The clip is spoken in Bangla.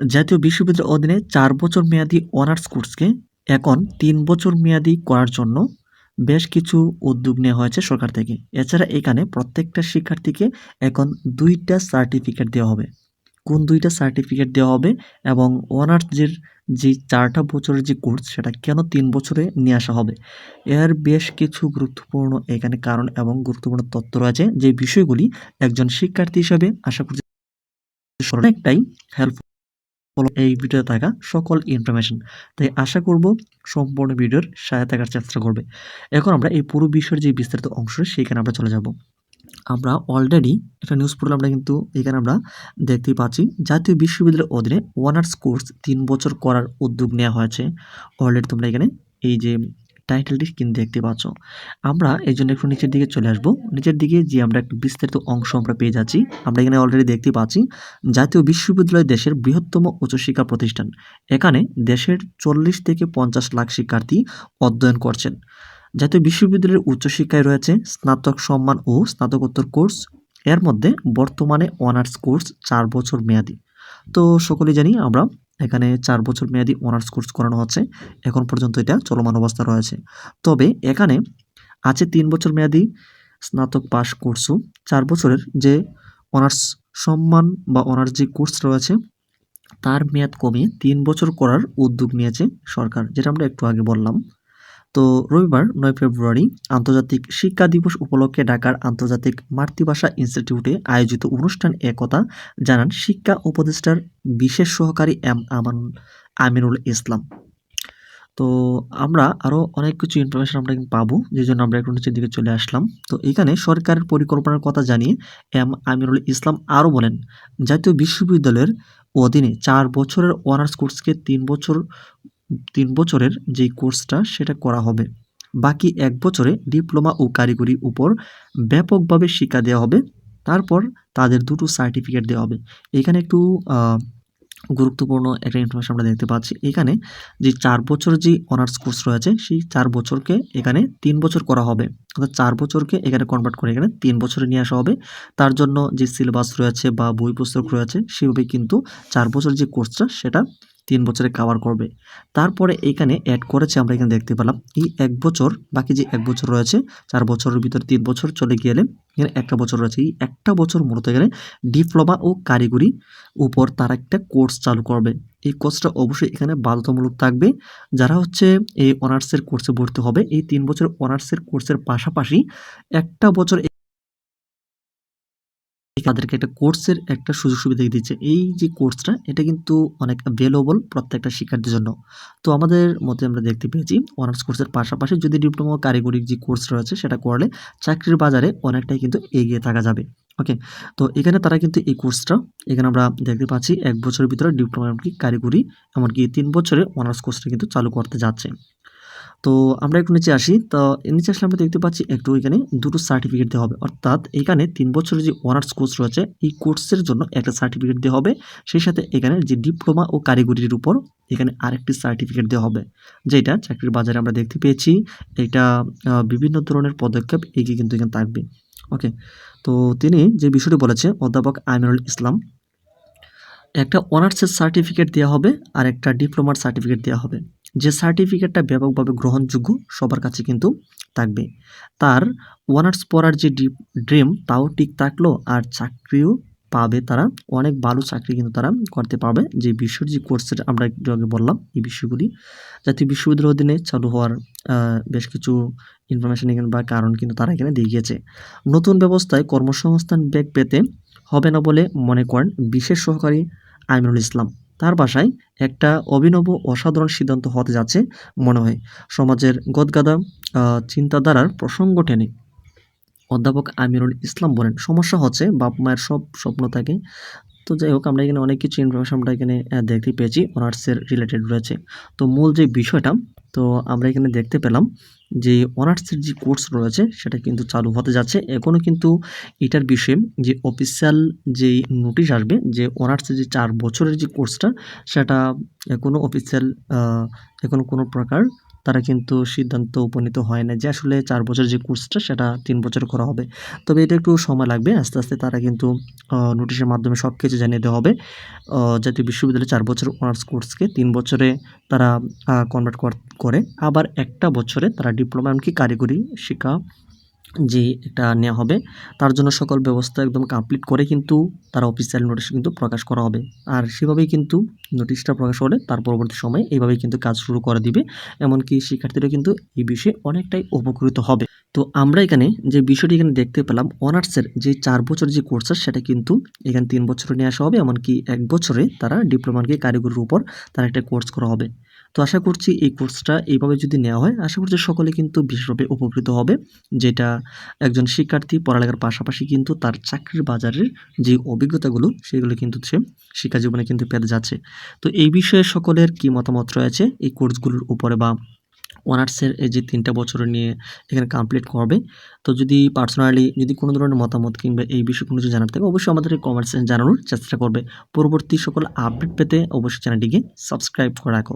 জাতীয় বিশ্ববিদ্যালয়ের অধীনে চার বছর মেয়াদী অনার্স কোর্সকে এখন তিন বছর মেয়াদী করার জন্য বেশ কিছু উদ্যোগ নেওয়া হয়েছে সরকার থেকে। এছাড়া এখানে প্রত্যেকটা শিক্ষার্থীকে এখন দুইটা সার্টিফিকেট দেওয়া হবে। কোন দুইটা সার্টিফিকেট দেওয়া হবে এবং অনার্সের যে চারটা বছরের যে কোর্স, সেটা কেন তিন বছরে নিয়ে আসা হবে? এর বেশ কিছু গুরুত্বপূর্ণ এখানে কারণ এবং গুরুত্বপূর্ণ তথ্য রয়েছে যে বিষয়গুলি একজন শিক্ষার্থী হিসেবে আশা করছি অনেকটাই হেল্পফুল এই ভিডিওতে থাকা সকল ইনফরমেশন তাই আশা করব সম্পূর্ণ ভিডিওর সহায়তা থাকার চেষ্টা করবে। এখন আমরা এই পুরো বিষয়ের যে বিস্তারিত অংশ, সেইখানে আমরা চলে যাব। আমরা অলরেডি একটা নিউজ পোর্টাল আমরা কিন্তু এখানে আমরা দেখতেই পাচ্ছি। জাতীয় বিশ্ববিদ্যালয়ের অধীনে অনার্স কোর্স তিন বছর করার উদ্যোগ নেওয়া হয়েছে। অলরেডি তোমরা এখানে এই যে টাইটেলটি কিন্তু দেখতে পাচ্ছ। আমরা এই জন্য একটু নিচের দিকে চলে আসব। নিচের দিকে যে আমরা একটু বিস্তারিত অংশ আমরা পেয়ে যাচ্ছি, আমরা এখানে অলরেডি দেখতে পাচ্ছি, জাতীয় বিশ্ববিদ্যালয় দেশের বৃহত্তম উচ্চশিক্ষা প্রতিষ্ঠান। এখানে দেশের চল্লিশ থেকে পঞ্চাশ লাখ শিক্ষার্থী অধ্যয়ন করছেন। জাতীয় বিশ্ববিদ্যালয়ের উচ্চশিক্ষায় রয়েছে স্নাতক সম্মান ও স্নাতকোত্তর কোর্স। এর মধ্যে বর্তমানে অনার্স কোর্স চার বছর মেয়াদি। তো সকলে জানি আমরা এখানে চার বছর মেয়াদি অনার্স কোর্স করানো হচ্ছে। এখন পর্যন্ত এটা চলমান অবস্থা রয়েছে। তবে এখানে আছে তিন বছর মেয়াদি স্নাতক পাস কোর্সও। চার বছরের যে অনার্স সম্মান বা অনার্স যে কোর্স রয়েছে, তার মেয়াদ কমিয়ে তিন বছর করার উদ্যোগ নিয়েছে সরকার, যেটা আমরা একটু আগে বললাম। তো রবিবার নয় ফেব্রুয়ারি আন্তর্জাতিক শিক্ষা দিবস উপলক্ষে ঢাকার আন্তর্জাতিক মাতৃভাষা ইনস্টিটিউটে আয়োজিত অনুষ্ঠান একথা জানান শিক্ষা উপদেষ্টার বিশেষ সহকারী এম আমান, আমিনুল ইসলাম। তো আমরা আরও অনেক কিছু ইনফরমেশন আমরা পাবো, যে জন্য আমরা একটু নিচের দিকে চলে আসলাম। তো এখানে সরকারের পরিকল্পনার কথা জানিয়ে এম আমিরুল ইসলাম আরও বলেন, জাতীয় বিশ্ববিদ্যালয়ের অধীনে চার বছরের অনার্স কোর্সকে তিন বছর তিন বছরের যেই কোর্সটা সেটা করা হবে। বাকি এক বছরে ডিপ্লোমা ও কারিগরি উপর ব্যাপকভাবে শিক্ষা দেওয়া হবে। তারপর তাদের দুটো সার্টিফিকেট দেওয়া হবে। এখানে একটু গুরুত্বপূর্ণ একটা ইনফরমেশন আমরা দেখতে পাচ্ছি। এখানে যে চার বছর যে অনার্স কোর্স রয়েছে, সেই চার বছরকে এখানে তিন বছর করা হবে। অর্থাৎ চার বছরকে এখানে কনভার্ট করে এখানে তিন বছরে নিয়ে আসা হবে। তার জন্য যে সিলেবাস রয়েছে বা বই পুস্তক রয়েছে, সেভাবে কিন্তু চার বছর যে কোর্সটা সেটা তিন বছরে কাভার করবে। তারপরে এখানে অ্যাড করেছে আমরা এখানে দেখতে পেলাম, এই এক বছর, বাকি যে এক বছর রয়েছে, চার বছরের ভিতরে তিন বছর চলে গেলে এখানে একটা বছর রয়েছে। এই একটা বছর মূলত এখানে ডিপ্লোমা ও কারিগরি উপর তারা একটা কোর্স চালু করবে। এই কোর্সটা অবশ্যই এখানে বাধ্যতামূলক থাকবে। যারা হচ্ছে এই অনার্সের কোর্সে ভর্তি হবে, এই তিন বছর অনার্সের কোর্সের পাশাপাশি একটা বছর তাদেরকে একটা কোর্সের একটা সুযোগ সুবিধা দিচ্ছে। এই যে কোর্সটা এটা কিন্তু অনেক ভ্যালুয়েবল প্রত্যেকটা শিক্ষার্থীর জন্য। তো আমাদের মতে আমরা দেখতে পেয়েছি অনার্স কোর্সের পাশাপাশি যদি ডিপ্লোমা কারিগরি যে কোর্স রয়েছে, সেটা করলে চাকরির বাজারে অনেকটাই কিন্তু এগিয়ে থাকা যাবে। ওকে তো এখানে তারা কিন্তু এই কোর্সটা এখানে আমরা দেখতে পাচ্ছি এক বছরের ভিতরে ডিপ্লোমা এমনকি কারিগরি এমনকি তিন বছরে অনার্স কোর্সটা কিন্তু চালু করতে যাচ্ছে। তো আমরা একটু নিচে আসি। তো নিচে আসলে আমরা দেখতে পাচ্ছি একটু এখানে দুটো সার্টিফিকেট দেওয়া হবে। অর্থাৎ এখানে তিন বছরের যে অনার্স কোর্স রয়েছে, এই কোর্সের জন্য একটা সার্টিফিকেট দেওয়া হবে। সেই সাথে এখানে যে ডিপ্লোমা ও কারিগরির উপর এখানে আরেকটি সার্টিফিকেট দেওয়া হবে। যেটা চাকরির বাজারে আমরা দেখতে পেয়েছি। এটা বিভিন্ন ধরনের পদক্ষেপ এগিয়ে কিন্তু এখানে থাকবে। ওকে তো তিনি যে বিষয়টি বলেছে, অধ্যাপক আমিরুল ইসলাম, একটা অনার্সের সার্টিফিকেট দেওয়া হবে আর একটা ডিপ্লোমার সার্টিফিকেট দেওয়া হবে। যে সার্টিফিকেটটা ব্যাপকভাবে গ্রহণযোগ্য সবার কাছে কিন্তু থাকবে। তার অনার্স পড়ার যে ড্রিম তাও ঠিক থাকল আর চাকরিও পাবে তারা। অনেক ভালো চাকরি কিন্তু তারা করতে পারবে। যে বিশ্বের যে কোর্সের আমরা একটু আগে বললাম এই বিষয়গুলি। জাতীয় বিশ্ববিদ্যালয়ের অধীনে চালু হওয়ার বেশ কিছু ইনফরমেশন এখানে বা কারণ কিন্তু তারা এখানে দিয়ে গিয়েছে নতুন ব্যবস্থায় কর্মসংস্থান ব্যাগ পেতে হবে না বলে মনে করেন বিশেষ সহকারী আমিনুল ইসলাম। তার বাসায় একটা অভিনব অসাধারণ সিদ্ধান্ত হতে যাচ্ছে মনে হয়। সমাজের গদগাদা চিন্তাধারার প্রসঙ্গ টেনে। অধ্যাপক আমিরুল ইসলাম বলেন, সমস্যা হচ্ছে বাপ মায়ের সব স্বপ্ন থাকে। তো যাই হোক, আমরা এখানে অনেক কিছু ইনফরমেশন আমরা এখানে দেখতে পেয়েছি। অনার্সের রিলেটেড রয়েছে। তো মূল যে বিষয়টা তো আমরা এখানে দেখতে পেলাম যে অনার্সের যে কোর্স রয়েছে, সেটা কিন্তু চালু হতে যাচ্ছে। এখনও কিন্তু এটার বিষয়ে যে অফিসিয়াল যেই নোটিশ আসবে, যে অনার্সের যে চার বছরের যে কোর্সটা সেটা এখনও অফিসিয়াল এখনও কোনো প্রকার তারা কিন্তু সিদ্ধান্ত উপনীত হয় না যে আসলে চার বছর যে কোর্সটা সেটা তিন বছর করা হবে। তবে এটা একটু সময় লাগবে। আস্তে আস্তে তারা কিন্তু নোটিশের মাধ্যমে সব কিছু জানিয়ে দেওয়া হবে। জাতীয় বিশ্ববিদ্যালয়ে চার বছর অনার্স কোর্সকে তিন বছরে তারা কনভার্ট করে আবার একটা বছরে তারা ডিপ্লোমা এমনকি কারিগরি শিক্ষা যে এটা নেওয়া হবে, তার জন্য সকল ব্যবস্থা একদম কমপ্লিট করে কিন্তু তার অফিসিয়াল নোটিশ কিন্তু প্রকাশ করা হবে। আর সেভাবেই কিন্তু নোটিশটা প্রকাশ হলে তার পরবর্তী সময়ে এইভাবেই কিন্তু কাজ শুরু করে দিবে। এমনকি শিক্ষার্থীরা কিন্তু এই বিষয়ে অনেকটাই উপকৃত হবে। তো আমরা এখানে যে বিষয়টি এখানে দেখতে পেলাম, অনার্সের যে চার বছর যে কোর্স সেটা কিন্তু এখানে তিন বছরে নিয়ে আসা হবে। এমনকি এক বছরে তারা ডিপ্লোমাকে কারিগরির উপর তার একটা কোর্স করা হবে। তো আশা করছি এই কোর্সটা এইভাবে যদি নেওয়া হয়, আশা করছি সকলে কিন্তু বিশেষভাবে উপকৃত হবে। যেটা একজন শিক্ষার্থী পড়ালেখার পাশাপাশি কিন্তু তার চাকরির বাজারের যে অভিজ্ঞতাগুলো, সেগুলো কিন্তু সে শিক্ষা জীবনে কিন্তু পেতে যাচ্ছে। তো এই বিষয়ে সকলের কি মতামত রয়েছে? এই কোর্সগুলোর উপরে বা অনার্সের এই যে তিনটা বছর নিয়ে এখানে কমপ্লিট করবে। তো যদি পার্সোনালি যদি কোনো ধরনের মতামত কিংবা এই বিষয়ে কোনো কিছু জানার থাকে, অবশ্যই আমাদের কমেন্টসে জানানোর চেষ্টা করবে। পরবর্তী সকল আপডেট পেতে অবশ্যই চ্যানেলটিকে সাবস্ক্রাইব করে রাখো।